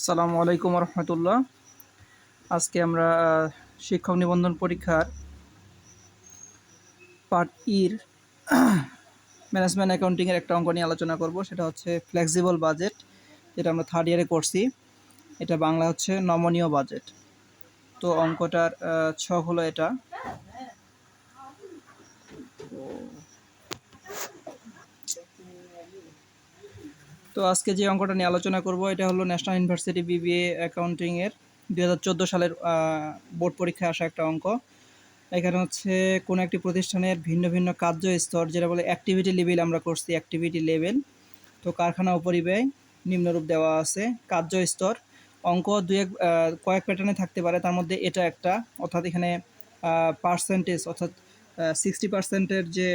আসসালামু আলাইকুম রহমতুল্লাহ। আজকে আমরা শিক্ষক নিবন্ধন পরীক্ষার পার্ট ইর ম্যানেজমেন্ট অ্যাকাউন্টিংয়ের একটা অঙ্ক নিয়ে আলোচনা করব। সেটা হচ্ছে ফ্লেক্সিবল বাজেট যেটা আমরা থার্ড ইয়ারে করছি। এটা বাংলা হচ্ছে নমনীয় বাজেট তো অঙ্কটার ছক হলো এটা। তো আজকে যে অঙ্কটা নিয়ে আলোচনা করব, এটা হলো ন্যাশনাল ইউনিভার্সিটি বিবিএ অ্যাকাউন্টিংয়ের দুই হাজার সালের বোর্ড পরীক্ষায় আসা একটা অঙ্ক। এখানে হচ্ছে কোনো একটি প্রতিষ্ঠানের ভিন্ন ভিন্ন কার্য স্তর, যেটা বলে অ্যাক্টিভিটি লেভেল আমরা করছি অ্যাক্টিভিটি লেভেল তো কারখানা উপরিব্যয় নিম্নরূপ দেওয়া আছে, কার্য স্তর। অঙ্ক দুই এক কয়েক প্যাটার্নে থাকতে পারে, তার মধ্যে এটা একটা, অর্থাৎ এখানে পার্সেন্টেজ অর্থাৎ সিক্সটি পার্সেন্টের যে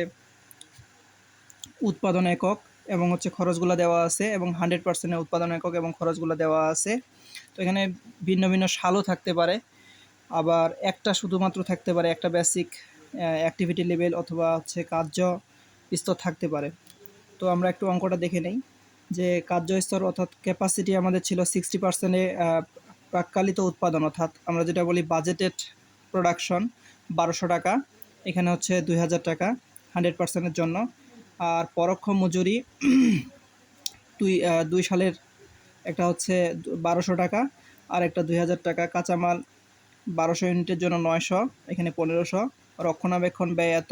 উৎপাদন একক এবং হচ্ছে খরচগুলো দেওয়া আছে এবং হান্ড্রেড পার্সেন্টের উৎপাদন একক এবং খরচগুলো দেওয়া আছে। তো এখানে ভিন্ন ভিন্ন সালও থাকতে পারে। আবার একটা শুধুমাত্র থাকতে পারে, একটা বেসিক অ্যাক্টিভিটি লেভেল অথবা হচ্ছে কার্য স্তর থাকতে পারে। তো আমরা একটু অঙ্কটা দেখে নেই যে কার্য স্তর অর্থাৎ ক্যাপাসিটি আমাদের ছিল সিক্সটি পার্সেন্টে প্রাক্কালিত উৎপাদন অর্থাৎ আমরা যেটা বলি বাজেটেড প্রোডাকশন বারোশো টাকা। এখানে হচ্ছে দুই হাজার টাকা হান্ড্রেড পার্সেন্টের জন্য। আর পরোক্ষ মজুরি দুই দুই সালের একটা হচ্ছে বারোশো টাকা, আর একটা দুই হাজার টাকা কাঁচামাল বারোশো ইউনিটের জন্য নয়শো, এখানে পনেরোশো। রক্ষণাবেক্ষণ ব্যয় এত,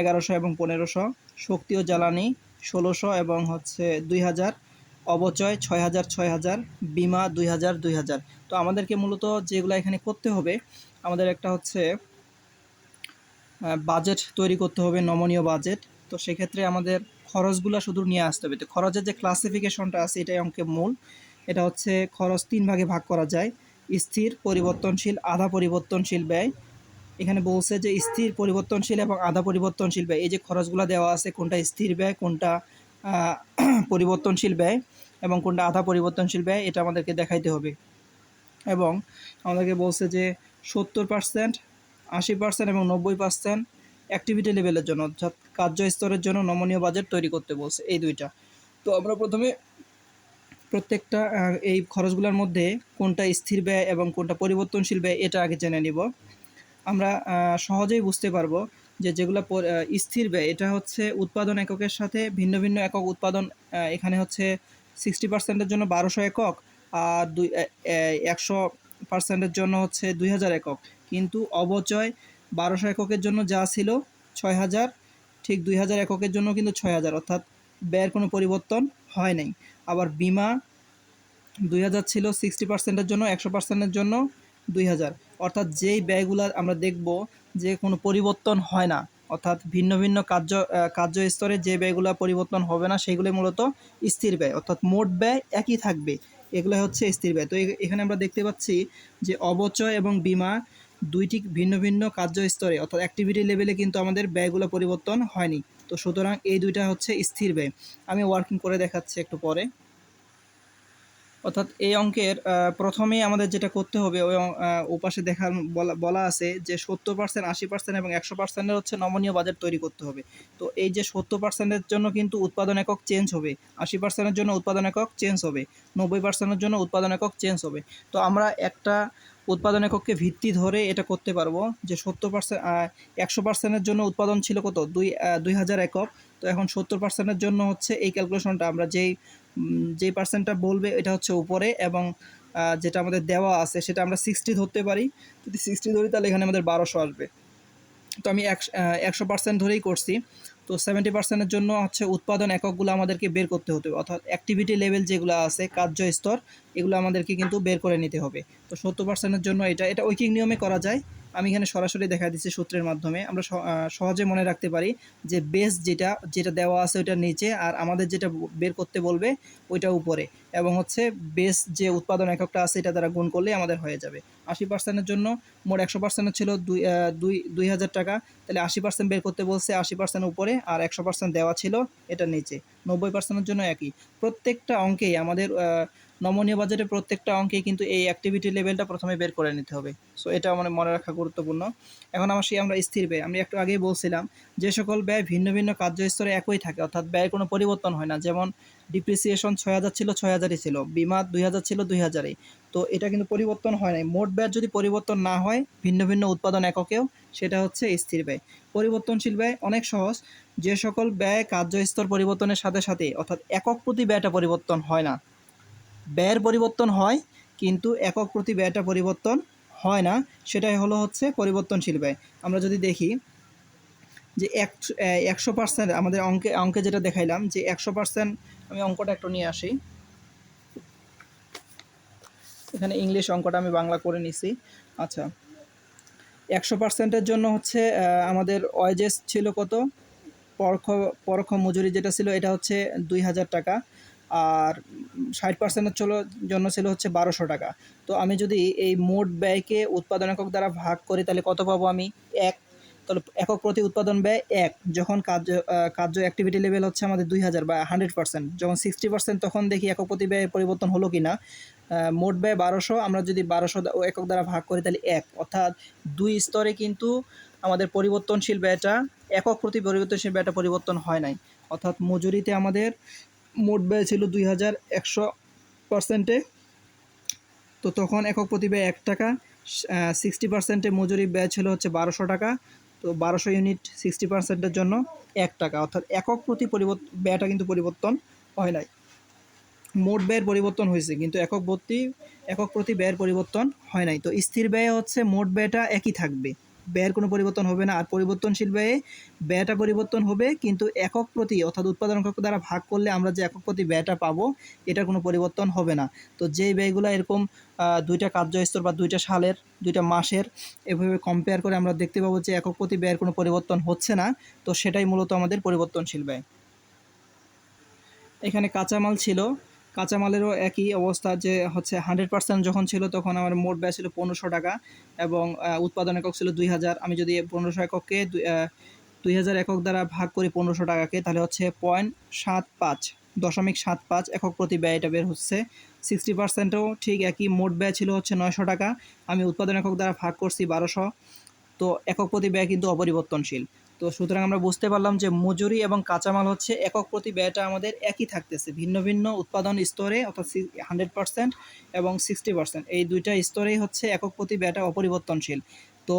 এগারোশো এবং পনেরোশো। শক্তি ও জ্বালানি ষোলোশো এবং হচ্ছে দুই হাজার। অবচয় ছয় হাজার ছয় হাজার। বিমা দুই হাজার দুই হাজার। তো আমাদেরকে মূলত যেগুলো এখানে করতে হবে, আমাদের একটা হচ্ছে বাজেট তৈরি করতে হবে, নমনীয় বাজেট। তো সেক্ষেত্রে আমাদের খরচগুলো শুধু নিয়ে আসতে হবে। তো খরচের যে ক্লাসিফিকেশনটা আছে, এটাই অঙ্কে মূল। এটা হচ্ছে খরচ তিন ভাগে ভাগ করা যায়। স্থির, পরিবর্তনশীল, আধা পরিবর্তনশীল ব্যয়। এখানে বলছে যে স্থির, পরিবর্তনশীল এবং আধা পরিবর্তনশীল ব্যয়। এই যে খরচগুলো দেওয়া আছে, কোনটা স্থির ব্যয়, কোনটা পরিবর্তনশীল ব্যয় এবং কোনটা আধা পরিবর্তনশীল ব্যয়, এটা আমাদেরকে দেখাইতে হবে। এবং আমাদেরকে বলছে যে সত্তর পার্সেন্ট আশি পার্সেন্ট এবং নব্বই পার্সেন্ট অ্যাক্টিভিটি লেভেলের জন্য। অর্থাৎ কার্য স্তরের জন্য নমনীয় বাজেট তৈরি করতে বলছে এই দুইটা। তো আমরা প্রথমে প্রত্যেকটা এই খরচগুলোর মধ্যে কোনটা স্থির ব্যয় এবং কোনটা পরিবর্তনশীল ব্যয় এটা আগে জেনে নিব। আমরা সহজেই বুঝতে পারব যে যেগুলো স্থির ব্যয়, এটা হচ্ছে উৎপাদন এককের সাথে ভিন্ন ভিন্ন একক উৎপাদন এখানে হচ্ছে সিক্সটি পার্সেন্টের জন্য বারোশো একক আর দুই একশো পার্সেন্টের জন্য হচ্ছে দুই হাজার একক। কিন্তু অবচয় বারোশো এককের জন্য যা ছিল ছয় হাজার ঠিক দুই হাজার এককের জন্য কিন্তু ছয় হাজার অর্থাৎ ব্যয়ের কোনো পরিবর্তন হয় নাই। আবার বিমা দুই হাজার ছিল সিক্সটি পার্সেন্টের জন্য একশো পার্সেন্টের জন্য দুই হাজার। অর্থাৎ যেই ব্যয়গুলো আমরা দেখব যে কোনো পরিবর্তন হয় না অর্থাৎ ভিন্ন ভিন্ন কার্য আহ, কার্য স্তরে যে ব্যয়গুলো পরিবর্তন হবে না সেগুলো মূলত স্থির ব্যয় অর্থাৎ মোট ব্যয় একই থাকবে। এগুলো হচ্ছে স্থির ব্যয়। তো এখানে আমরা দেখতে পাচ্ছি যে অবচয় এবং বিমা দুইটি ভিন্ন ভিন্ন কার্য স্তরে অর্থাৎ অ্যাক্টিভিটি লেভেলে কিন্তু আমাদের ব্যয়গুলো পরিবর্তন হয়নি। তো সুতরাং এই দুইটা হচ্ছে স্থির ব্যয়। আমি ওয়ার্কিং করে দেখাচ্ছি একটু পরে। অর্থাৎ এই অঙ্কের আহ, প্রথমেই আমাদের যেটা করতে হবে ওই অং- আহ, ওপাশে দেখা বলা বলা আছে যে সত্তর পার্সেন্ট আশি পার্সেন্ট এবং একশো পার্সেন্টের হচ্ছে নমনীয় বাজেট তৈরি করতে হবে। তো এই যে সত্তর পার্সেন্টের জন্য কিন্তু উৎপাদন একক চেঞ্জ হবে আশি পার্সেন্টের জন্য উৎপাদন একক চেঞ্জ হবে নব্বই পার্সেন্টের জন্য উৎপাদন একক চেঞ্জ হবে। তো আমরা একটা উৎপাদন একককে ভিত্তি ধরে এটা করতে পারব। যে সত্তর পার্সেন্ট একশো পার্সেন্টের জন্য উৎপাদন ছিল কত? দুই দুই হাজার একক। তো এখন সত্তর পার্সেন্টের জন্য হচ্ছে এই ক্যালকুলেশনটা আমরা যেই যেই পার্সেন্টটা বলবে এটা হচ্ছে উপরে এবং যেটা আমাদের দেওয়া আছে সেটা আমরা সিক্সটি ধরতে পারি। যদি সিক্সটি ধরি তাহলে এখানে আমাদের বারোশো আসবে। তো আমি একশো পার্সেন্ট ধরেই করছি। তো সেভেন্টি পার্সেন্টের জন্য হচ্ছে উৎপাদন এককগুলো আমাদেরকে বের করতে হতে হবে। অর্থাৎ অ্যাক্টিভিটি লেভেল যেগুলো আছে, কার্য স্তর, এগুলো আমাদেরকে কিন্তু বের করে নিতে হবে। তো সত্তর পার্সেন্টের জন্য এটা এটা ঐকিক নিয়মে করা যায়। আমি এখানে সরাসরি দেখা দিচ্ছি সূত্রের মাধ্যমে। আমরা সহজে মনে রাখতে পারি যে বেস যেটা যেটা দেওয়া আছে ওইটার নিচে আর আমাদের যেটা বের করতে বলবে ওইটা উপরে। এবং হচ্ছে বেস যে উৎপাদন এককটা আছে এটা দ্বারা গুণ করলে আমাদের হয়ে যাবে। আশি পার্সেন্টের জন্য মোট একশো পার্সেন্টের ছিল দুই দুই দুই হাজার টাকা। তাহলে আশি পার্সেন্ট বের করতে বলছে আশি পার্সেন্ট উপরে আর একশো পার্সেন্ট দেওয়া ছিল এটা নিচে। নব্বই পার্সেন্টের জন্য একই। প্রত্যেকটা অঙ্কেই আমাদের নমনীয় বাজেটের প্রত্যেকটা অঙ্কেই কিন্তু এই অ্যাক্টিভিটি লেভেলটা প্রথমে বের করে নিতে হবে। সো এটা আমাদের মনে রাখা গুরুত্বপূর্ণ। এখন আমার সেই আমরা স্থির ব্যয়। আমি একটু আগেই বলছিলাম যে সকল ব্যয় ভিন্ন ভিন্ন কার্যস্তরে একই থাকে, অর্থাৎ ব্যয়ের কোনো পরিবর্তন হয় না। যেমন ডিপ্রিসিয়েশন ছয় হাজার ছিল, ছয় হাজারই ছিল। বিমা দুই হাজার ছিল, দুই হাজারই। তো এটা কিন্তু পরিবর্তন হয় নাই। মোট ব্যয় যদি পরিবর্তন না হয়, ভিন্ন ভিন্ন উৎপাদন এককেও, সেটা হচ্ছে স্থির ব্যয়। পরিবর্তনশীল ব্যয় অনেক সহজ। যে সকল ব্যয় কার্যস্তর পরিবর্তনের সাথে সাথে, অর্থাৎ একক প্রতি ব্যয়টা পরিবর্তন হয় না। ব্যয়ের পরিবর্তন হয়, কিন্তু একক প্রতি ব্যয়টা পরিবর্তন হয় না। সেটাই হলো হচ্ছে পরিবর্তনশীল ব্যয়। আমরা যদি দেখি যে এক, একশো পার্সেন্ট আমাদের অঙ্কে অঙ্কে যেটা দেখাইলাম যে একশো পার্সেন্ট আমি অঙ্কটা একটু নিয়ে আসি। এখানে ইংলিশ অঙ্কটা আমি বাংলা করে নিছি। আচ্ছা একশো পার্সেন্টের জন্য হচ্ছে আমাদের ওয়েজেস ছিল কত? পরোক্ষ পরোক্ষ মজুরি যেটা ছিল, এটা হচ্ছে দুই হাজার টাকা। আর ষাট পার্সেন্টের চলো জন্য ছিল হচ্ছে বারোশো টাকা। তো আমি যদি এই মোট ব্যয়কে উৎপাদন একক দ্বারা ভাগ করি, তাহলে কত পাবো আমি? এক। তাহলে একক প্রতি উৎপাদন ব্যয় এক। যখন কার্য কার্য অ্যাক্টিভিটি লেভেল হচ্ছে আমাদের দুই হাজার বা হান্ড্রেড পার্সেন্ট যখন সিক্সটি পার্সেন্ট তখন দেখি একক প্রতি ব্যয় পরিবর্তন হলো কি না মোট ব্যয় বারোশো, আমরা যদি বারোশো একক দ্বারা ভাগ করি, তাহলে এক। অর্থাৎ দুই স্তরে কিন্তু আমাদের পরিবর্তনশীল ব্যয়টা, একক প্রতি পরিবর্তনশীল ব্যয়টা পরিবর্তন হয় নাই। অর্থাৎ মজুরিতে আমাদের মোট ব্যয় ছিল দুই হাজার একশো পার্সেন্টে তো তখন একক প্রতি ব্যয় এক টাকা সিক্সটি পার্সেন্টে মজুরি ব্যয় ছিল হচ্ছে বারোশো টাকা। তো বারোশো ইউনিট সিক্সটি পার্সেন্টের জন্য এক টাকা। অর্থাৎ একক প্রতি পরিবর্তন ব্যয়টা কিন্তু পরিবর্তন হয় নাই। মোট ব্যয়ের পরিবর্তন হয়েছে, কিন্তু একক প্রতি একক প্রতি ব্যয়ের পরিবর্তন হয় নাই। তো স্থির ব্যয় হচ্ছে মোট ব্যয়টা একই থাকবে। ব্যয়ের কোনো পরিবর্তন হবে না। আর পরিবর্তনশীল ব্যয়ে ব্যয়টা পরিবর্তন হবে, কিন্তু একক প্রতি অর্থাৎ উৎপাদন একক দ্বারা ভাগ করলে আমরা যে একক প্রতি ব্যয়টা পাবো, এটার কোনো পরিবর্তন হবে না। তো যেই ব্যয়গুলো এরকম দুইটা কার্যস্তর বা দুইটা সালের, দুইটা মাসের এভাবে কম্পেয়ার করে আমরা দেখতে পাবো যে একক প্রতি ব্যয়ের কোনো পরিবর্তন হচ্ছে না, তো সেটাই মূলত আমাদের পরিবর্তনশীল ব্যয়। এখানে কাঁচামাল ছিল কাঁচামালেরও একই অবস্থা যে হচ্ছে হান্ড্রেড পার্সেন্ট যখন ছিল তখন আমার মোট ব্যয় ছিল পনেরোশো টাকা এবং উৎপাদন একক ছিল দুই হাজার। আমি যদি পনেরোশো এককে দুই- হাজার একক দ্বারা ভাগ করি পনেরোশো টাকাকে, তাহলে হচ্ছে পয়েন্ট সাত পাঁচ, দশমিক সাত পাঁচ একক প্রতি ব্যয় এটা বের হচ্ছে। সিক্সটি পার্সেন্টও ঠিক একই, মোট ব্যয় ছিল হচ্ছে নয়শো টাকা। আমি উৎপাদন একক দ্বারা ভাগ করছি বারোশো। তো একক প্রতি ব্যয় কিন্তু অপরিবর্তনশীল। তো সুতরাং আমরা বুঝতে পারলাম যে মজুরি এবং কাঁচামাল হচ্ছে একক প্রতি ব্যয়টা আমাদের একই থাকতেছে। ভিন্ন ভিন্ন উৎপাদন স্তরে অর্থাৎ হান্ড্রেড পার্সেন্ট এবং সিক্সটি পার্সেন্ট এই দুইটা স্তরেই হচ্ছে একক প্রতি ব্যয়টা অপরিবর্তনশীল। তো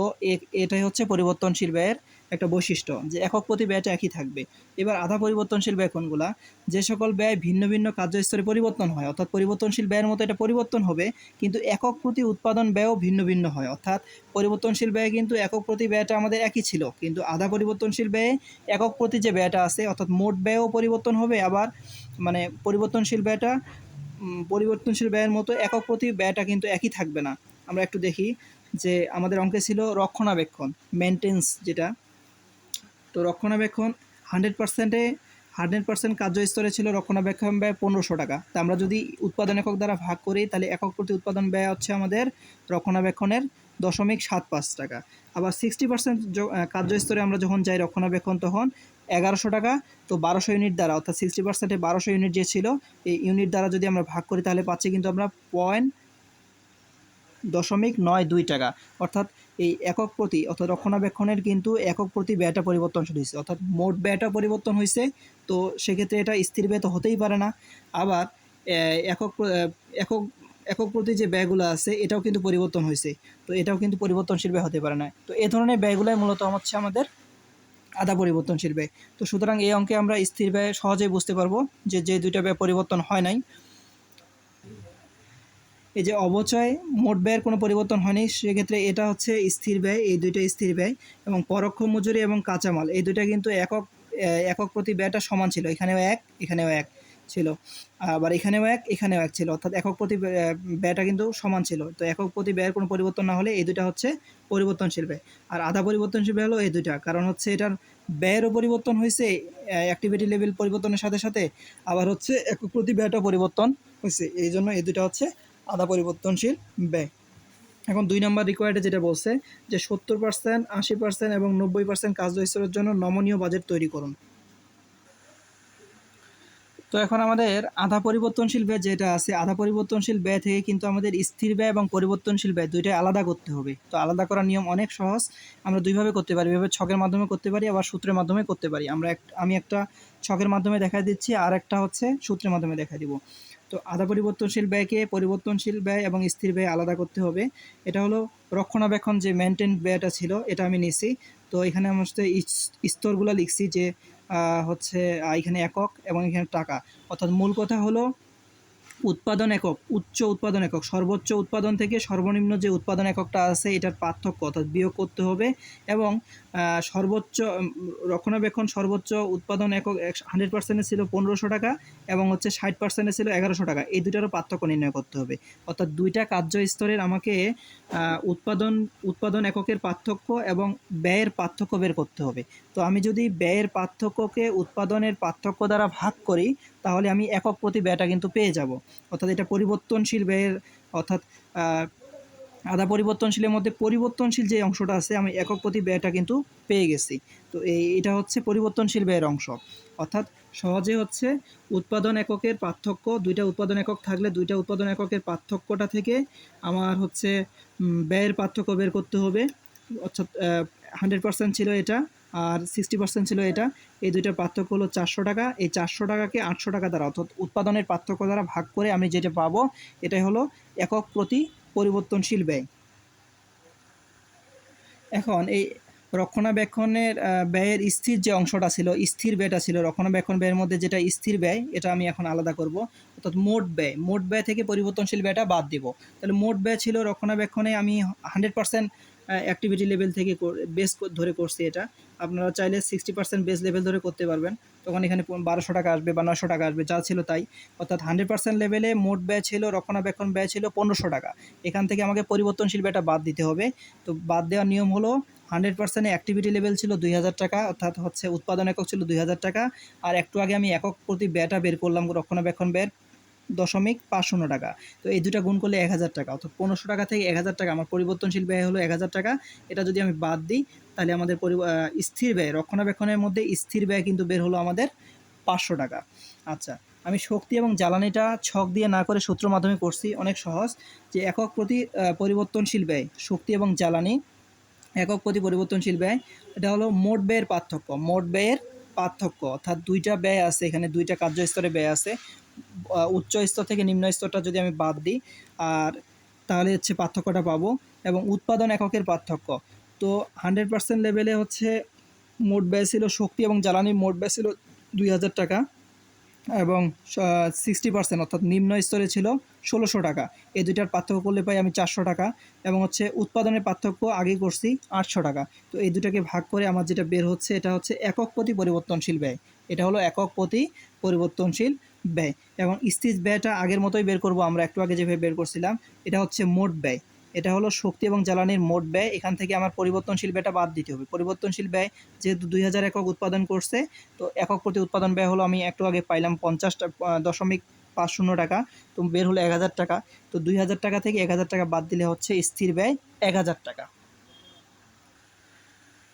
এটাই হচ্ছে পরিবর্তনশীল ব্যয়ের একটা বৈশিষ্ট্য যে একক প্রতি ব্যয়টা একই থাকবে। এবার আধা পরিবর্তনশীল ব্যয় কোনগুলা? যে সকল ব্যয় ভিন্ন ভিন্ন কার্যস্তরে পরিবর্তন হয়, অর্থাৎ পরিবর্তনশীল ব্যয়ের মতো এটা পরিবর্তন হবে, কিন্তু একক প্রতি উৎপাদন ব্যয়ও ভিন্ন ভিন্ন হয়। অর্থাৎ পরিবর্তনশীল ব্যয় কিন্তু একক প্রতি ব্যয়টা আমাদের একই ছিল, কিন্তু আধা পরিবর্তনশীল ব্যয়ে একক প্রতি যে ব্যয়টা আছে, অর্থাৎ মোট ব্যয়ও পরিবর্তন হবে, আবার মানে পরিবর্তনশীল ব্যয়টা পরিবর্তনশীল ব্যয়ের মতো একক প্রতি ব্যয়টা কিন্তু একই থাকবে না। আমরা একটু দেখি যে আমাদের অঙ্কে ছিল রক্ষণাবেক্ষণ মেনটেন্স যেটা তো রক্ষণাবেক্ষণ হান্ড্রেড পার্সেন্টে, হান্ড্রেড পার্সেন্ট কার্যস্তরে ছিল রক্ষণাবেক্ষণ ব্যয় পনেরোশো টাকা। তা আমরা যদি উৎপাদন একক দ্বারা ভাগ করি, তাহলে একক প্রতি উৎপাদন ব্যয় হচ্ছে আমাদের রক্ষণাবেক্ষণের দশমিক সাত পাঁচ টাকা। আবার সিক্সটি পার্সেন্ট কার্যস্তরে আমরা যখন যাই রক্ষণাবেক্ষণ, তখন এগারোশো টাকা, তো বারোশো ইউনিট দ্বারা, অর্থাৎ সিক্সটি পার্সেন্টে বারোশো ইউনিট যে ছিল, এই ইউনিট দ্বারা যদি আমরা ভাগ করি, তাহলে পাচ্ছি কিন্তু আমরা পয়েন্ট দশমিক নয় দুই টাকা। অর্থাৎ এই একক প্রতি অর্থাৎ রক্ষণাবেক্ষণের কিন্তু একক প্রতি ব্যয়টা পরিবর্তনশীল হয়েছে। অর্থাৎ মোট ব্যয়টা পরিবর্তন হয়েছে, তো সেক্ষেত্রে এটা স্থির ব্যয় তো হতেই পারে না। আবার একক একক একক প্রতি যে ব্যয়গুলো আছে, এটাও কিন্তু পরিবর্তন হয়েছে। তো এটাও কিন্তু পরিবর্তনশীল ব্যয় হতে পারে না। তো এ ধরনের ব্যয়গুলোই মূলত হচ্ছে আমাদের আধা পরিবর্তনশীল ব্যয়। তো সুতরাং এই অঙ্কে আমরা স্থির ব্যয় সহজেই বুঝতে পারব যে যে দুইটা ব্যয় পরিবর্তন হয় নাই এই যে অবচয়, মোট ব্যয়ের কোনো পরিবর্তন হয়নি, সেক্ষেত্রে এটা হচ্ছে স্থির ব্যয়, এই দুইটা স্থির ব্যয়, এবং পরোক্ষ মজুরি এবং কাঁচামাল, এই দুইটা কিন্তু একক একক প্রতি ব্যয়টা সমান ছিল, এখানেও এক এখানেও এক ছিল, আবার এখানেও এক এখানেও এক ছিল, অর্থাৎ একক প্রতি ব্যয়টা কিন্তু সমান ছিল, তো একক প্রতি ব্যয়ের কোনো পরিবর্তন না হলে এই দুইটা হচ্ছে পরিবর্তনশীল ব্যয়, আর আধা পরিবর্তনশীল ব্যয় হলো এই দুইটা, কারণ হচ্ছে এটার ব্যয়েরও পরিবর্তন হয়েছে অ্যাক্টিভিটি লেভেল পরিবর্তনের সাথে সাথে, আবার হচ্ছে একক প্রতি ব্যয়টা পরিবর্তন হয়েছে, এই জন্য এই দুইটা হচ্ছে আধা পরিবর্তনশীল ব্যয়। এখন দুই নম্বর রিকোয়ার্ডে যেটা বলছে যে সত্তর পার্সেন্ট আশি পার্সেন্ট এবং নব্বই পার্সেন্ট কার্য স্তরের জন্য নমনীয় বাজেট তৈরি করুন। তো এখন আমাদের আধা পরিবর্তনশীল ব্যয় যেটা আছে, আধা পরিবর্তনশীল ব্যয় থেকে কিন্তু আমাদের স্থির ব্যয় এবং পরিবর্তনশীল ব্যয় দুইটাই আলাদা করতে হবে। তো আলাদা করার নিয়ম অনেক সহজ, আমরা দুইভাবে করতে পারি। এভাবে ছকের মাধ্যমে করতে পারি, আবার সূত্রের মাধ্যমে করতে পারি। আমরা আমি একটা ছকের মাধ্যমে দেখা দিচ্ছি, আর একটা হচ্ছে সূত্রের মাধ্যমে দেখা দিব। তো আধা পরিবর্তনশীল ব্যয়কে পরিবর্তনশীল ব্যয় এবং স্থির ব্যয় আলাদা করতে হবে। এটা হলো রক্ষণাবেক্ষণ যে মেনটেন ব্যয়টা ছিল, এটা আমি নিছি। তো এখানে আমার সাথে স্তরগুলো লিখছি যে হচ্ছে এখানে একক এবং এখানে টাকা। অর্থাৎ মূল কথা হলো উৎপাদন একক, উচ্চ উৎপাদন একক, সর্বোচ্চ উৎপাদন থেকে সর্বনিম্ন যে উৎপাদন এককটা আছে, এটার পার্থক্য অর্থাৎ বিয়োগ করতে হবে এবং সর্বোচ্চ রক্ষণাবেক্ষণ সর্বোচ্চ উৎপাদন একক হান্ড্রেড পার্সেন্টে ছিল পনেরোশো টাকা এবং হচ্ছে ষাট পার্সেন্টে ছিল এগারোশো টাকা। এই দুটারও পার্থক্য নির্ণয় করতে হবে। অর্থাৎ দুইটা কার্য স্তরের আমাকে উৎপাদন উৎপাদন এককের পার্থক্য এবং ব্যয়ের পার্থক্য বের করতে হবে। তো আমি যদি ব্যয়ের পার্থক্যকে উৎপাদনের পার্থক্য দ্বারা ভাগ করি তাহলে আমি একক প্রতি ব্যয়টা কিন্তু পেয়ে যাব। অর্থাৎ এটা পরিবর্তনশীল ব্যয়ের, অর্থাৎ আধা পরিবর্তনশীলের মধ্যে পরিবর্তনশীল যে অংশটা আছে, আমি একক প্রতি ব্যয়টা কিন্তু পেয়ে গেছি। তো এই, এটা হচ্ছে পরিবর্তনশীল ব্যয়ের অংশ। অর্থাৎ সহজে হচ্ছে উৎপাদন এককের পার্থক্য, দুইটা উৎপাদন একক থাকলে দুইটা উৎপাদন এককের পার্থক্যটা থেকে আমার হচ্ছে ব্যয়ের পার্থক্য বের করতে হবে। অর্থাৎ হান্ড্রেড পার্সেন্ট ছিল এটা। আর সিক্সটি পার্সেন্ট ছিল এটা। এই দুইটার পার্থক্য হলো চারশো টাকা। এই চারশো টাকাকে আটশো টাকা দ্বারা, অর্থাৎ উৎপাদনের পার্থক্য দ্বারা ভাগ করে আমি যেটা পাবো, এটাই হলো একক প্রতি পরিবর্তনশীল ব্যয়। এখন এই রক্ষণাবেক্ষণের ব্যয়ের স্থির যে অংশটা ছিল, স্থির ব্যয়টা ছিল, রক্ষণাবেক্ষণ ব্যয়ের মধ্যে যেটা স্থির ব্যয়, এটা আমি এখন আলাদা করব। অর্থাৎ মোট ব্যয় মোট ব্যয় থেকে পরিবর্তনশীল ব্যয়টা বাদ দিব। তাহলে মোট ব্যয় ছিল রক্ষণাবেক্ষণে আমি হান্ড্রেড পার্সেন্ট অ্যাক্টিভিটি লেভেল থেকে বেস ধরে করছি এটা। আপনারা চাইলে সিক্সটি পার্সেন্ট বেস লেভেল ধরে করতে পারবেন। তখন এখানে বারোশো টাকা আসবে বা নশো টাকা আসবে, যা ছিল তাই। অর্থাৎ হান্ড্রেড পার্সেন্ট লেভেলে মোট ব্যয় ছিল, রক্ষণাবেক্ষণ ব্যয় ছিল পনেরোশো টাকা। এখান থেকে আমাকে পরিবর্তনশীল ব্যয়টা বাদ দিতে হবে। তো বাদ দেওয়ার নিয়ম হলো হান্ড্রেড পার্সেন্ট অ্যাক্টিভিটি লেভেল ছিল দুই হাজার টাকা, অর্থাৎ হচ্ছে উৎপাদন একক ছিল দুই হাজার টাকা। আর একটু আগে আমি একক প্রতি ব্যয়টা বের করলাম রক্ষণাবেক্ষণ ব্যয়ের। দশমিক পাঁচ শূন্য টাকা। তো এই দুটা গুণ করলে এক হাজার টাকা। অর্থাৎ পনেরোশো টাকা থেকে এক হাজার টাকা। আমার পরিবর্তনশীল ব্যয় হলো এক হাজার টাকা। এটা যদি আমি বাদ দিই, তাহলে আমাদের স্থির ব্যয়, রক্ষণাবেক্ষণের মধ্যে স্থির ব্যয় কিন্তু বের হলো আমাদের পাঁচশো টাকা। আচ্ছা আমি শক্তি এবং জ্বালানিটা ছক দিয়ে না করে সূত্র মাধ্যমে করছি, অনেক সহজ। যে একক প্রতি পরিবর্তনশীল ব্যয়, শক্তি এবং জ্বালানি, একক প্রতি পরিবর্তনশীল ব্যয়, এটা হলো মোট ব্যয়ের পার্থক্য। মোট ব্যয়ের পার্থক্য, অর্থাৎ দুইটা ব্যয় আছে এখানে, দুইটা কার্যস্তরে ব্যয় আছে। উচ্চ স্তর থেকে নিম্ন স্তরটা যদি আমি বাদ দিই, আর তাহলে হচ্ছে পার্থক্যটা পাবো এবং উৎপাদন এককের পার্থক্য। তো হান্ড্রেড পার্সেন্ট লেভেলে হচ্ছে মোট ব্যয় ছিল শক্তি এবং জ্বালানির মোট ব্যয় ছিল দুই হাজার টাকা এবং সিক্সটি পার্সেন্ট অর্থাৎ নিম্ন স্তরে ছিল ষোলোশো টাকা। এই দুইটার পার্থক্য করলে পাই আমি চারশো টাকা এবং হচ্ছে উৎপাদনের পার্থক্য আগে করছি আটশো টাকা। তো এই দুটাকে ভাগ করে আমার যেটা বের হচ্ছে, এটা হচ্ছে একক প্রতি পরিবর্তনশীল ব্যয়। এটা হলো একক প্রতি পরিবর্তনশীল ব্যয়। এবং স্থির ব্যয়টা আগের মতোই বের করব আমরা, একটু আগে যেভাবে বের করছিলাম, এটা হচ্ছে মোট ব্যয়। এটা হলো শক্তি এবং জ্বালানির মোট ব্যয়, এখান থেকে আমার পরিবর্তনশীল ব্যয়টা বাদ দিতে হবে। পরিবর্তনশীল ব্যয় যেহেতু দুই হাজার একক উৎপাদন করছে, তো একক প্রতি উৎপাদন ব্যয় হলো আমি একটু আগে পাইলাম পঞ্চাশটা দশমিক পাঁচ শূন্য টাকা, তো বের হলো এক হাজার টাকা। তো দুই হাজার টাকা থেকে এক হাজার টাকা বাদ দিলে হচ্ছে স্থির ব্যয় এক হাজার টাকা।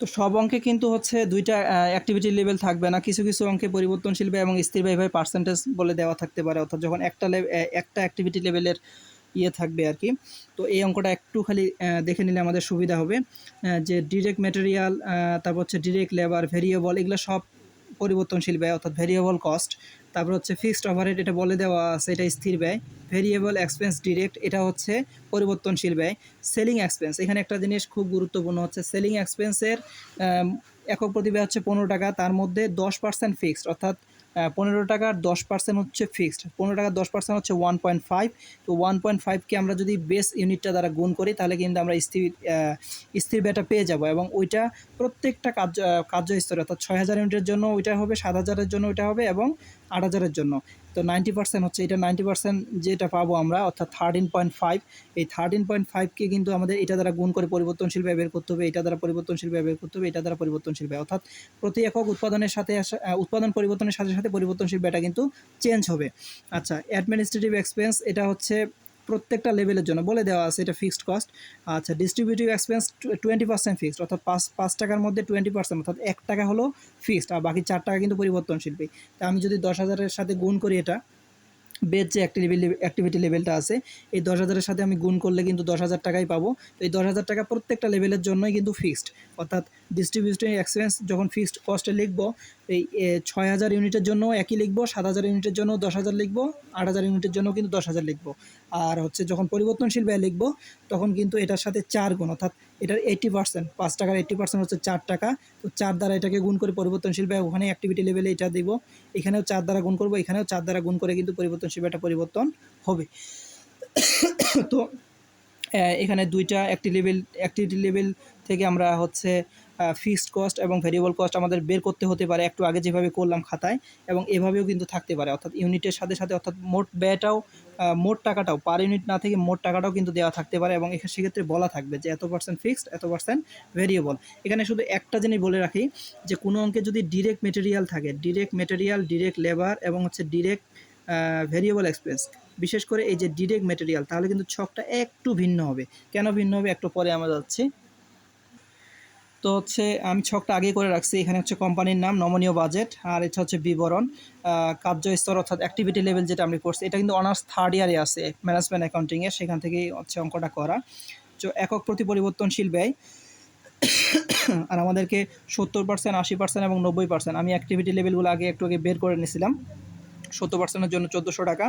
তো সব অঙ্কে কিন্তু হচ্ছে দুইটা অ্যাক্টিভিটি লেভেল থাকবে না। কিছু কিছু অঙ্কে পরিবর্তনশীল ব্যয় এবং স্থির পার্সেন্টেজ বলে দেওয়া থাকতে পারে। অর্থাৎ যখন একটা একটা অ্যাক্টিভিটি লেভেলের ইয়ে থাকবে আর কি, তো এই অঙ্কটা একটু খালি দেখে নিলে আমাদের সুবিধা হবে। যে ডিরেক্ট ম্যাটেরিয়াল তারপর হচ্ছে ডিরেক্ট লেবার ভেরিয়েবল এগুলো সব পরিবর্তনশীল ব্যয়, অর্থাৎ ভেরিয়েবল কস্ট তারপর হচ্ছে ফিক্সড ওভারহেড এটা বলে দেওয়া আছে, এটা স্থির ব্যয় ভেরিয়েবল এক্সপেন্স ডিরেক্ট এটা হচ্ছে পরিবর্তনশীল ব্যয় সেলিং এক্সপেন্স এখানে একটা জিনিস খুব গুরুত্বপূর্ণ হচ্ছে সেলিং এক্সপেন্সের একক প্রতি ব্যয় হচ্ছে পনেরো টাকা, তার মধ্যে দশ পার্সেন্ট ফিক্সড অর্থাৎ পনেরো টাকার দশ পার্সেন্ট হচ্ছে ফিক্সড পনেরো টাকার দশ পার্সেন্ট হচ্ছে ওয়ান পয়েন্ট ফাইভ তো ওয়ান পয়েন্ট ফাইভকে আমরা যদি বেস ইউনিটটা দ্বারা গুণ করি, তাহলে কিন্তু আমরা স্থির স্থির ব্যাটা পেয়ে যাব এবং ওইটা প্রত্যেকটা কার্য কার্যস্তরে অর্থাৎ ছয় হাজার ইউনিটের জন্য ওইটা হবে, সাত হাজারের জন্য ওইটা হবে এবং আট হাজারের জন্য। তো নাইনটি পার্সেন্ট হচ্ছে, এটা নাইনটি পার্সেন্ট যেটা পাবো আমরা, অর্থাৎ থার্টিন পয়েন্ট ফাইভ এই থার্টিন পয়েন্ট ফাইভকে কিন্তু আমাদের এটা দ্বারা গুণ করে পরিবর্তনশীল ব্যয় বের করতে হবে, এটা দ্বারা পরিবর্তনশীল ব্যয় বের করতে হবে, এটা দ্বারা পরিবর্তনশীল ব্যয়। অর্থাৎ প্রতি একক উৎপাদনের সাথে উৎপাদন পরিবর্তনের সাথে সাথে পরিবর্তনশীল ব্যয়টা কিন্তু চেঞ্জ হবে। আচ্ছা অ্যাডমিনিস্ট্রেটিভ এক্সপেন্স এটা হচ্ছে প্রত্যেকটা লেভেলের জন্য। বলে দেওয়া আছে এটা ফিক্সড কস্ট আচ্ছা distributive expense twenty percent fixed অর্থাৎ পাঁচ পাঁচ টাকার মধ্যে টোয়েন্টি পার্সেন্ট অর্থাৎ এক টাকা হলো ফিক্সড আর বাকি চার টাকা কিন্তু পরিবর্তনশীল পে তা আমি যদি দশ হাজারের সাথে গুণ করি এটা, বেদ যে অ্যাক্টিভিটি অ্যাক্টিভিটি লেভেলটা আছে, এই দশ হাজারের সাথে আমি গুণ করলে কিন্তু দশ হাজার টাকাই পাবো। তো এই দশ হাজার টাকা প্রত্যেকটা লেভেলের জন্যই কিন্তু ফিক্সড অর্থাৎ ডিস্ট্রিবিউটিভ এক্সপেন্স যখন ফিক্সড কস্টে লিখব এই ছয় হাজার ইউনিটের জন্য একই লিখব, সাত হাজার ইউনিটের জন্য দশ হাজার লিখব, আট হাজার ইউনিটের জন্য কিন্তু দশ হাজার লিখব। আর হচ্ছে যখন পরিবর্তনশীল ব্যয় লিখব, তখন কিন্তু এটার সাথে চার গুণ, অর্থাৎ এটার এইট্টি পার্সেন্ট পাঁচ টাকার এইট্টি পার্সেন্ট হচ্ছে চার টাকা। তো চার দ্বারা এটাকে গুণ করে পরিবর্তনশীল ব্যয়, ওখানে অ্যাক্টিভিটি লেভেলে এটা দিব। এখানেও চার দ্বারা গুণ করব, এখানেও চার দ্বারা গুণ করে কিন্তু পরিবর্তনশীল ব্যয়টা পরিবর্তন হবে। তো এখানে দুইটা একটি লেভেল অ্যাক্টিভিটি লেভেল থেকে আমরা হচ্ছে ফিক্সড কস্ট এবং ভেরিয়েবল কস্ট আমাদের বের করতে হতে পারে, একটু আগে যেভাবে করলাম খাতায়, এবং এভাবেও কিন্তু থাকতে পারে। অর্থাৎ ইউনিটের সাথে সাথে, অর্থাৎ মোট ব্যয়টাও মোট টাকাটাও পার ইউনিট না থেকে মোট টাকাটাও কিন্তু দেওয়া থাকতে পারে, এবং এখানে সেক্ষেত্রে বলা থাকবে যে এত পার্সেন্ট ফিক্সড এত পার্সেন্ট ভেরিয়েবল এখানে শুধু একটা জিনিস বলে রাখি, যে কোনো অঙ্কে যদি ডিরেক্ট মেটেরিয়াল থাকে ডিরেক্ট মেটেরিয়াল ডিরেক্ট লেবার এবং হচ্ছে ডিরেক্ট ভেরিয়েবল এক্সপেন্স বিশেষ করে এই যে ডিরেক্ট মেটেরিয়াল তাহলে কিন্তু ছকটা একটু ভিন্ন হবে। কেন ভিন্ন হবে? একটু পরে আমরা যাচ্ছি। তো হচ্ছে আমি ছকটা আগে করে রাখছি। এখানে হচ্ছে কোম্পানির নাম নমনীয় বাজেট আর এটা হচ্ছে বিবরণ। আহ, কার্য স্তর অর্থাৎ অ্যাক্টিভিটি লেভেল যেটা আমি করছি এটা কিন্তু অনার্স থার্ড ইয়ারে আছে ম্যানেজমেন্ট অ্যাকাউন্টিংয়ে সেখান থেকেই হচ্ছে অঙ্কটা করা। তো একক প্রতি পরিবর্তনশীল ব্যয় আর আমাদেরকে সত্তর পার্সেন্ট আশি পার্সেন্ট এবং নব্বই পার্সেন্ট আমি অ্যাক্টিভিটি লেভেলগুলো আগে একটু আগে বের করে নিয়েছিলাম। সত্তর পার্সেন্টের জন্য চোদ্দোশো টাকা,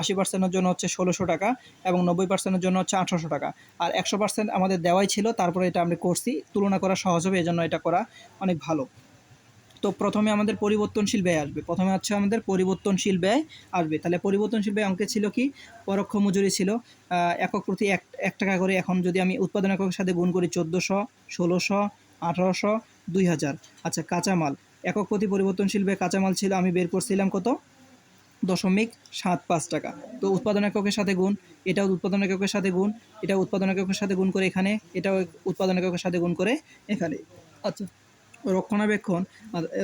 আশি পার্সেন্টের জন্য হচ্ছে ষোলোশো টাকা এবং নব্বই পার্সেন্টের জন্য হচ্ছে আঠারোশো টাকা। আর একশো পার্সেন্ট আমাদের দেওয়াই ছিল, তারপরে এটা আমরা করছি। তুলনা করা সহজ হবে, এজন্য এটা করা অনেক ভালো। তো প্রথমে আমাদের পরিবর্তনশীল ব্যয় আসবে। প্রথমে হচ্ছে আমাদের পরিবর্তনশীল ব্যয় আসবে। তাহলে পরিবর্তনশীল ব্যয় অঙ্কে ছিল কি? পরোক্ষ মজুরি ছিল একক প্রতি এক এক টাকা করে। এখন যদি আমি উৎপাদন এককের সাথে গুণ করি চোদ্দোশো, ষোলোশো, আঠারোশো, দুই হাজার। আচ্ছা কাঁচামাল। একক প্রতি পরিবর্তনশীল ব্যয় কাঁচামাল ছিল, আমি বের করছিলাম কত? দশমিক সাত পাঁচ টাকা। তো উৎপাদন এককের সাথে গুণ, এটাও উৎপাদন এককের সাথে গুণ এটা উৎপাদন এককের সাথে গুণ করে এখানে, এটাও উৎপাদন এককের সাথে গুণ করে এখানে। আচ্ছা রক্ষণাবেক্ষণ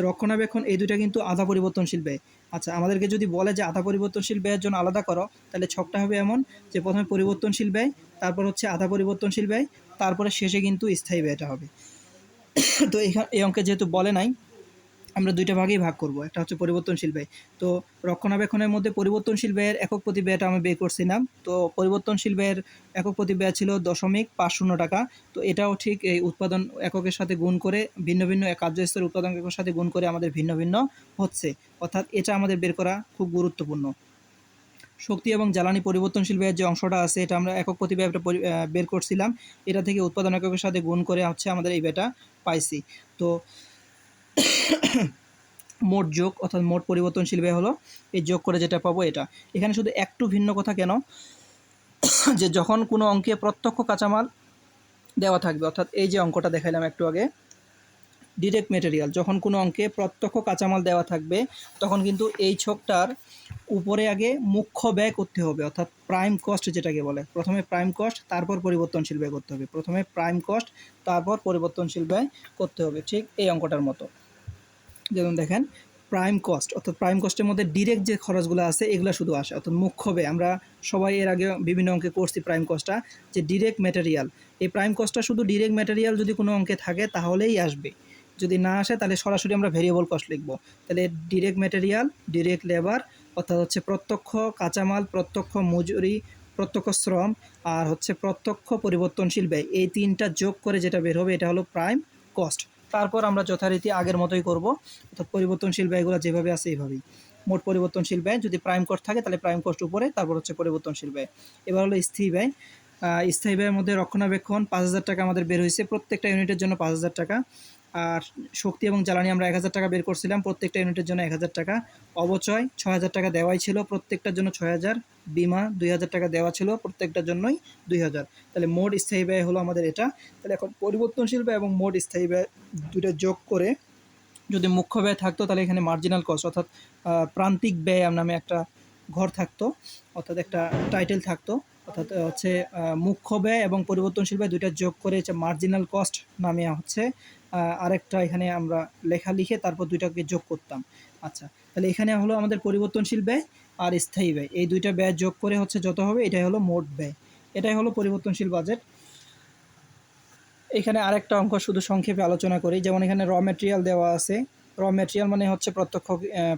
রক্ষণাবেক্ষণ এই দুইটা কিন্তু আধা পরিবর্তনশীল ব্যয়। আচ্ছা আমাদেরকে যদি বলে যে আধা পরিবর্তনশীল ব্যয়ের জন্য আলাদা করো, তাহলে ছকটা হবে এমন যে প্রথমে পরিবর্তনশীল ব্যয়, তারপর হচ্ছে আধা পরিবর্তনশীল ব্যয়, তারপরে শেষে কিন্তু স্থায়ী ব্যয়টা হবে। তো এই অঙ্কে যেহেতু বলে নাই আমরা দুইটা ভাগেই ভাগ করব। একটা হচ্ছে পরিবর্তনশীল ব্যয়। তো রক্ষণাবেক্ষণের মধ্যে পরিবর্তনশীল ব্যয়ের একক প্রতি ব্যয়টা আমি বের করছিলাম। তো পরিবর্তনশীল ব্যয়ের একক প্রতি ব্যয় ছিল দশমিক পাঁচ শূন্য টাকা। তো এটাও ঠিক এই উৎপাদন এককের সাথে গুণ করে ভিন্ন ভিন্ন কার্যস্তর উৎপাদন এককের সাথে গুণ করে আমাদের ভিন্ন ভিন্ন হচ্ছে। অর্থাৎ এটা আমাদের বের করা খুব গুরুত্বপূর্ণ। শক্তি এবং জ্বালানি পরিবর্তনশীল ব্যয়ের যে অংশটা আছে, এটা আমরা একক প্রতি ব্যয়টা বের করছিলাম। এটা থেকে উৎপাদন এককের সাথে গুণ করে হচ্ছে আমাদের এই ব্যয়টা পাইছি। তো মোট যোগ, অর্থাৎ মোট পরিবর্তনশীল ব্যয় হলো এই যোগ করে যেটা পাবো এটা। এখানে শুধু একটু ভিন্ন কথা কেন? যে যখন কোনো অঙ্কে প্রত্যক্ষ কাঁচামাল দেওয়া থাকবে, অর্থাৎ এই যে অঙ্কটা দেখাইলাম একটু আগে ডিরেক্ট মেটেরিয়াল যখন কোনো অঙ্কে প্রত্যক্ষ কাঁচামাল দেওয়া থাকবে, তখন কিন্তু এই ছকটার উপরে আগে মুখ্য ব্যয় করতে হবে, অর্থাৎ প্রাইম কস্ট যেটাকে বলে। প্রথমে প্রাইম কস্ট তারপর পরিবর্তনশীল ব্যয় করতে হবে। প্রথমে প্রাইম কস্ট তারপর পরিবর্তনশীল ব্যয় করতে হবে, ঠিক এই অঙ্কটার মতো। যেমন দেখেন প্রাইম কস্ট অর্থাৎ প্রাইম কস্টের মধ্যে ডিরেক্ট যে খরচগুলো আছে, এগুলো শুধু আসে, অর্থাৎ মুখ্য ব্যয়। আমরা সবাই এর আগে বিভিন্ন অঙ্কে করছি প্রাইম কস্টটা যে ডিরেক্ট ম্যাটেরিয়াল এই প্রাইম কস্টটা শুধু ডিরেক্ট ম্যাটেরিয়াল যদি কোনো অঙ্কে থাকে, তাহলেই আসবে। যদি না আসে, তাহলে সরাসরি আমরা ভেরিয়েবল কস্ট লিখব। তাহলে ডিরেক্ট ম্যাটেরিয়াল ডিরেক্ট লেবার অর্থাৎ হচ্ছে প্রত্যক্ষ কাঁচামাল, প্রত্যক্ষ মজুরি, প্রত্যক্ষ শ্রম, আর হচ্ছে প্রত্যক্ষ পরিবর্তনশীল ব্যয়। এই তিনটা যোগ করে যেটা বের হবে, এটা হলো প্রাইম কস্ট তারপর আমরা যথারীতি আগের মতোই করব। অর্থাৎ পরিবর্তনশীল ব্যয়গুলো যেভাবে আছে এইভাবেই। মোট পরিবর্তনশীল ব্যয় যদি প্রাইম কস্ট থাকে, তাহলে প্রাইম কস্ট উপরে, তারপর হচ্ছে পরিবর্তনশীল ব্যয়। এবার হলো স্থায়ী ব্যয়। স্থায়ী ব্যয়ের মধ্যে রক্ষণাবেক্ষণ পাঁচ হাজার টাকা আমাদের বের হয়েছে। প্রত্যেকটা ইউনিটের জন্য পাঁচ হাজার টাকা। আর শক্তি এবং জ্বালানি আমরা এক হাজার টাকা বের করছিলাম। প্রত্যেকটা ইউনিটের জন্য এক হাজার টাকা। অবচয় ছয় হাজার টাকা দেওয়াই ছিল। প্রত্যেকটার জন্য ছয় হাজার। বিমা দুই হাজার টাকা দেওয়া ছিল। প্রত্যেকটার জন্যই দুই হাজার। তাহলে মোট স্থায়ী ব্যয় হলো আমাদের এটা। তাহলে এখন পরিবর্তনশীল ব্যয় এবং মোট স্থায়ী ব্যয় দুটো যোগ করে যদি মুখ্য ব্যয় থাকতো, তাহলে এখানে মার্জিনাল কস্ট অর্থাৎ প্রান্তিক ব্যয় নামে একটা ঘর থাকতো। অর্থাৎ একটা টাইটেল থাকতো। অর্থাৎ হচ্ছে মুখ্য ব্যয় এবং পরিবর্তনশীল ব্যয় দুইটা যোগ করে মার্জিনাল কস্ট নামে হচ্ছে আরেকটা এখানে আমরা লেখা লিখে তারপর দুইটাকে যোগ করতাম। আচ্ছা তাহলে এখানে হলো আমাদের পরিবর্তনশীল ব্যয় আর স্থায়ী ব্যয়। এই দুইটা ব্যয় যোগ করে হচ্ছে যত হবে, এটাই হলো মোট ব্যয়। এটাই হলো পরিবর্তনশীল বাজেট। এখানে আরেকটা অঙ্ক শুধু সংক্ষেপে আলোচনা করি। যেমন এখানে র মেটেরিয়াল দেওয়া আছে। র মেটেরিয়াল মানে হচ্ছে প্রত্যক্ষ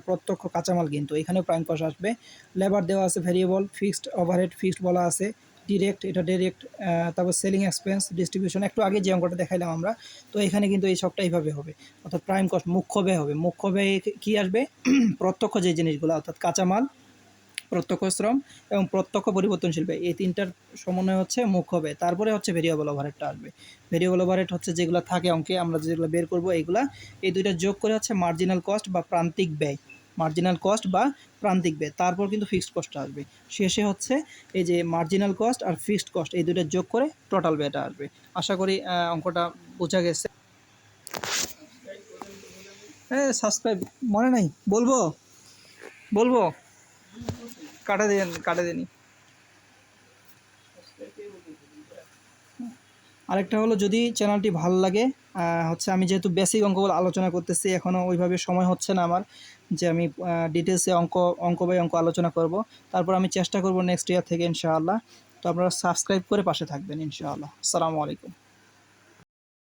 প্রত্যক্ষ কাঁচামাল কিন্তু। এখানেও প্রাইম কস্ট আসবে। লেবার দেওয়া আছে ভেরিয়েবল ফিক্সড ওভারহেড ফিক্সড বলা আছে। ডিরেক্ট এটা ডিরেক্ট তারপর সেলিং এক্সপেন্স ডিস্ট্রিবিউশন একটু আগে যে অঙ্কটা দেখাইলাম আমরা, তো এখানে কিন্তু এই সবটা এইভাবে হবে। অর্থাৎ প্রাইম কস্ট মুখ্য ব্যয় হবে। মুখ্য ব্যয় কী আসবে? প্রত্যক্ষ যে জিনিসগুলো, অর্থাৎ কাঁচামাল, প্রত্যক্ষ শ্রম এবং প্রত্যক্ষ পরিবর্তনশীল ব্যয় এই তিনটার সমন্বয় হচ্ছে মুখ্য ব্যয় তারপরে হচ্ছে ভেরিয়েবল ওভারহেডটা আসবে। ভেরিয়েবল ওভারহেড হচ্ছে যেগুলো থাকে অঙ্কে, আমরা যেগুলো বের করব, এইগুলা, এই দুইটা যোগ করে হচ্ছে মার্জিনাল কস্ট বা প্রান্তিক ব্যয়। মার্জিনাল কস্ট বা প্রান্তিক ব্যয়, তারপর কিন্তু ফিক্সড কস্ট আসবে। শেষে হচ্ছে এই যে মার্জিনাল কস্ট আর ফিক্সড কস্ট এই দুটো যোগ করে টোটাল ব্যয়টা আসবে। আশা করি অঙ্কটা বোঝা গেছে। হ্যাঁ সাবস্ক্রাইব মনে নাই? বলব? বলব? কাটা দেন কাটা দেনি আরেকটা হলো যদি চ্যানেলটি ভালো লাগে হচ্ছে আমি যেহেতু বেসিক অঙ্কগুলো আলোচনা করতেছি এখনও ওইভাবে সময় হচ্ছে না আমার যে আমি ডিটেলসে অঙ্ক অঙ্ক বাই অঙ্ক আলোচনা করব। তারপর আমি চেষ্টা করব নেক্সট ইয়ার থেকে ইনশাআল্লাহ। তো আপনারা সাবস্ক্রাইব করে পাশে থাকবেন ইনশাআল্লাহ। আসসালামু আলাইকুম।